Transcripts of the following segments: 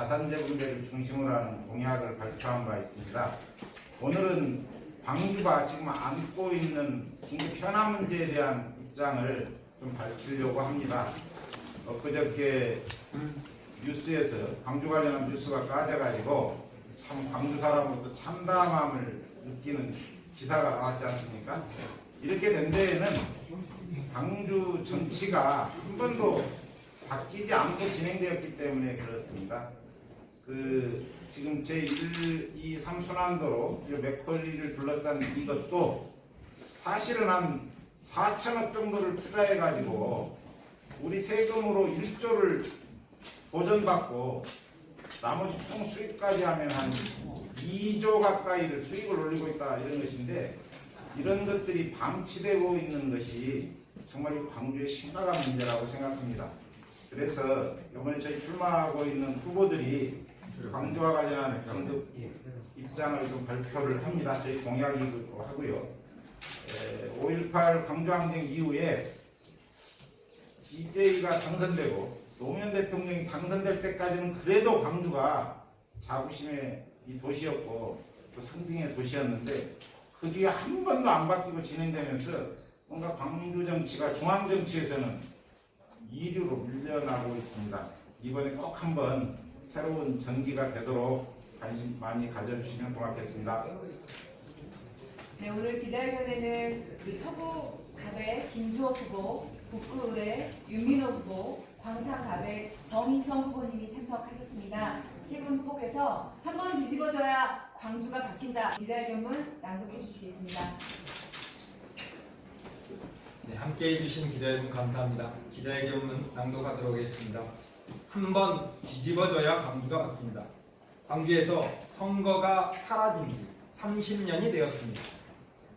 자산재 분배를 중심으로 하는 공약을 발표한 바 있습니다. 오늘은 광주가 지금 안고 있는 긴급 현안 문제에 대한 입장을 좀 밝히려고 합니다. 엊그저께 뉴스에서 광주 관련한 뉴스가 까져가지고 참 광주 사람으로서 참담함을 느끼는 기사가 나왔지 않습니까? 이렇게 된 데에는 광주 정치가 한 번도 바뀌지 않고 진행되었기 때문에 그렇습니다. 그 지금 제 1, 2, 3순환도로 맥컬리를 둘러싼 이것도 사실은 한 4천억 정도를 투자해 가지고 우리 세금으로 1조를 보전받고 나머지 총 수익까지 하면 한 2조 가까이를 수익을 올리고 있다 이런 것인데 이런 것들이 방치되고 있는 것이 정말 이 광주의 심각한 문제라고 생각합니다. 그래서 이번에 저희 출마하고 있는 후보들이 광주와 관련한 긴급 입장을 좀 발표를 합니다. 저희 공약이기도 하고요. 5.18 광주항쟁 이후에 DJ가 당선되고 노무현 대통령이 당선될 때까지는 그래도 광주가 자부심의 이 도시였고 또 상징의 도시였는데 그 뒤에 한 번도 안 바뀌고 진행되면서 뭔가 광주 정치가 중앙 정치에서는 이류로 밀려나고 있습니다. 이번에 꼭 한번 새로운 전기가 되도록 관심 많이 가져주시면 고맙겠습니다. 네, 오늘 기자회견에는 우리 서구 갑의 김수호 후보, 북구 의뢰 윤민호 후보, 광산 갑의 정인성 후보님이 참석하셨습니다. 세분 후보께서 한 번 뒤집어져야 광주가 바뀐다. 기자회견문 낭독해 주시겠습니다. 네, 함께 해주신 기자회견 감사합니다. 기자회견문 낭독하도록 하겠습니다. 한번 뒤집어져야 광주가 바뀐다. 광주에서 선거가 사라진 지 30년이 되었습니다.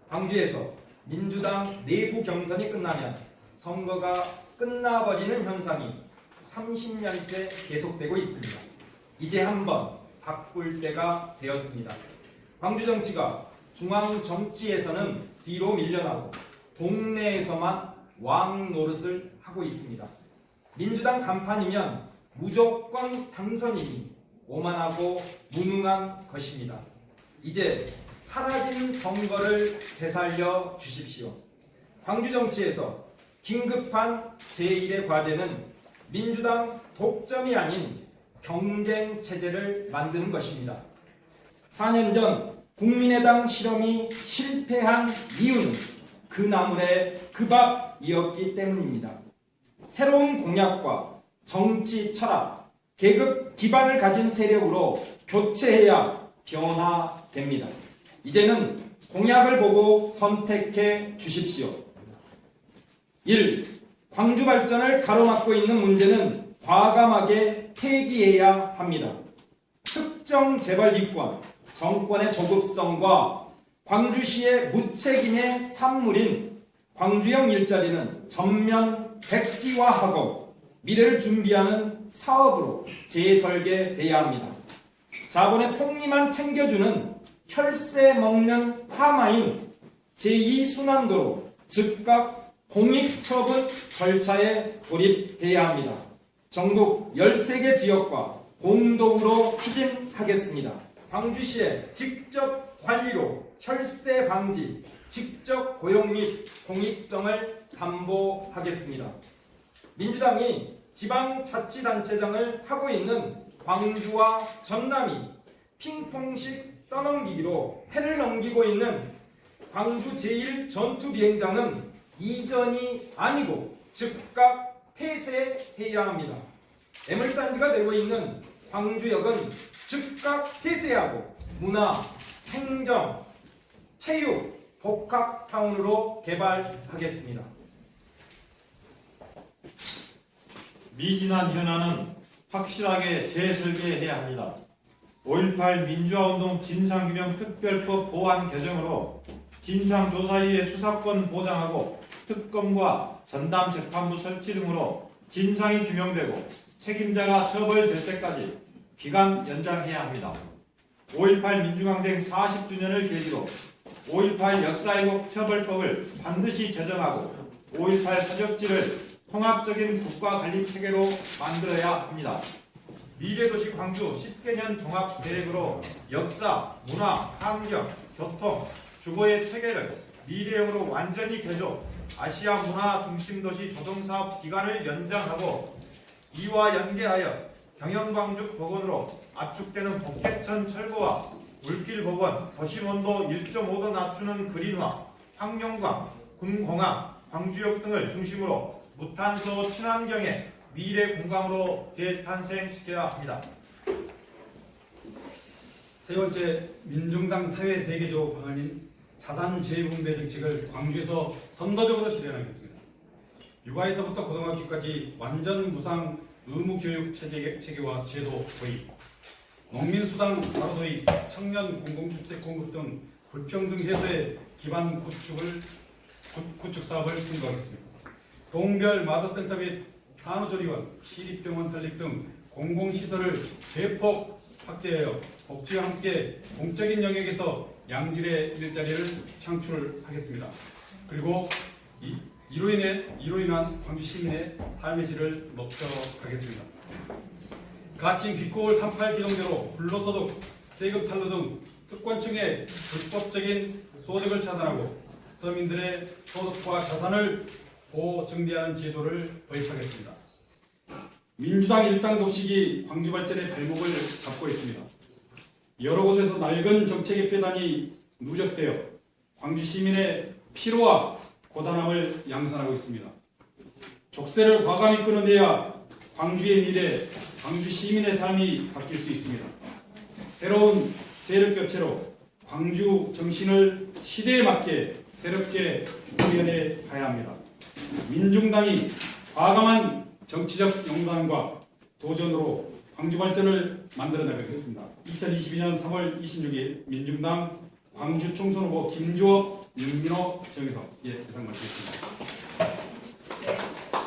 광주에서 민주당 내부 경선이 끝나면 선거가 끝나버리는 현상이 30년째 계속되고 있습니다. 이제 한번 바꿀 때가 되었습니다. 광주 정치가 중앙 정치에서는 뒤로 밀려나고 동네에서만 왕 노릇을 하고 있습니다. 민주당 간판이면 무조건 당선이니 오만하고 무능한 것입니다. 이제 사라진 선거를 되살려 주십시오. 광주 정치에서 긴급한 제1의 과제는 민주당 독점이 아닌 경쟁 체제를 만드는 것입니다. 4년 전 국민의당 실험이 실패한 이유는 그 나물의 그 밥이었기 때문입니다. 새로운 공약과 정치 철학, 계급 기반을 가진 세력으로 교체해야 변화됩니다. 이제는 공약을 보고 선택해 주십시오. 1. 광주 발전을 가로막고 있는 문제는 과감하게 폐기해야 합니다. 특정 재벌 이권, 정권의 조급성과 광주시의 무책임의 산물인 광주형 일자리는 전면 백지화하고 미래를 준비하는 사업으로 재설계돼야 합니다. 자본의 폭리만 챙겨주는 혈세 먹는 하마인 제2순환도로 즉각 공익처분 절차에 돌입해야 합니다. 전국 13개 지역과 공동으로 추진하겠습니다. 광주시의 직접 관리로 혈세 방지, 직접 고용 및 공익성을 담보하겠습니다. 민주당이 지방자치단체장을 하고 있는 광주와 전남이 핑퐁식 떠넘기기로 해를 넘기고 있는 광주 제1전투비행장은 이전이 아니고 즉각 폐쇄해야 합니다. 애물단지가 되고 있는 광주역은 즉각 폐쇄하고 문화, 행정, 체육, 복합타운으로 개발하겠습니다. 미진한 현안은 확실하게 재설계해야 합니다. 5.18 민주화운동 진상규명 특별법 보완 개정으로 진상조사위의 수사권 보장하고 특검과 전담 재판부 설치 등으로 진상이 규명되고 책임자가 처벌될 때까지 기간 연장해야 합니다. 5.18 민중항쟁 40주년을 계기로 5.18 역사왜곡 처벌법을 반드시 제정하고 5.18 사적지를 통합적인 국가 관리 체계로 만들어야 합니다. 미래도시 광주 10개년 종합계획으로 역사, 문화, 환경, 교통, 주거의 체계를 미래형으로 완전히 개조, 아시아 문화 중심도시 조성사업 기간을 연장하고 이와 연계하여 경영광주 복원으로 압축되는 복개천 철거와 물길 복원, 도심 온도 1.5도 낮추는 그린화, 환경광, 군공항, 광주역 등을 중심으로 무탄소 친환경의 미래 공강으로 재탄생시켜야 합니다. 세 번째 민중당 사회 대개조 방안인 자산 재분배 정책을 광주에서 선도적으로 실현하겠습니다. 육아에서부터 고등학교까지 완전 무상 의무 교육 체계, 체계와 제도 도입, 농민 수당 바로 도입, 청년 공공주택 공급 등 불평등 해소의 기반 구축을 구- 구축 사업을 선도하겠습니다. 동별 마더센터 및 산후조리원, 시립병원 설립 등 공공시설을 대폭 확대하여 복지와 함께 공적인 영역에서 양질의 일자리를 창출하겠습니다. 그리고 이, 이로 인해 이로 인한 광주 시민의 삶의 질을 높여가겠습니다. 가칭 비코올 38 기동대로 불로소득, 세금 탈루 등 특권층의 불법적인 소득을 차단하고 서민들의 소득과 자산을 보증대하는 제도를 도입하겠습니다. 민주당 일당 독식이 광주 발전의 발목을 잡고 있습니다. 여러 곳에서 낡은 정책의 폐단이 누적되어 광주 시민의 피로와 고단함을 양산하고 있습니다. 족쇄를 과감히 끊어내야 광주의 미래, 광주 시민의 삶이 바뀔 수 있습니다. 새로운 세력 교체로 광주 정신을 시대에 맞게 새롭게 구현해 가야 합니다. 민중당이 과감한 정치적 영단과 도전으로 광주 발전을 만들어 나가겠습니다. 2022년 3월 26일 민중당 광주 총선 후보 김주호, 윤민호 정의석 예, 이상 마치겠습니다.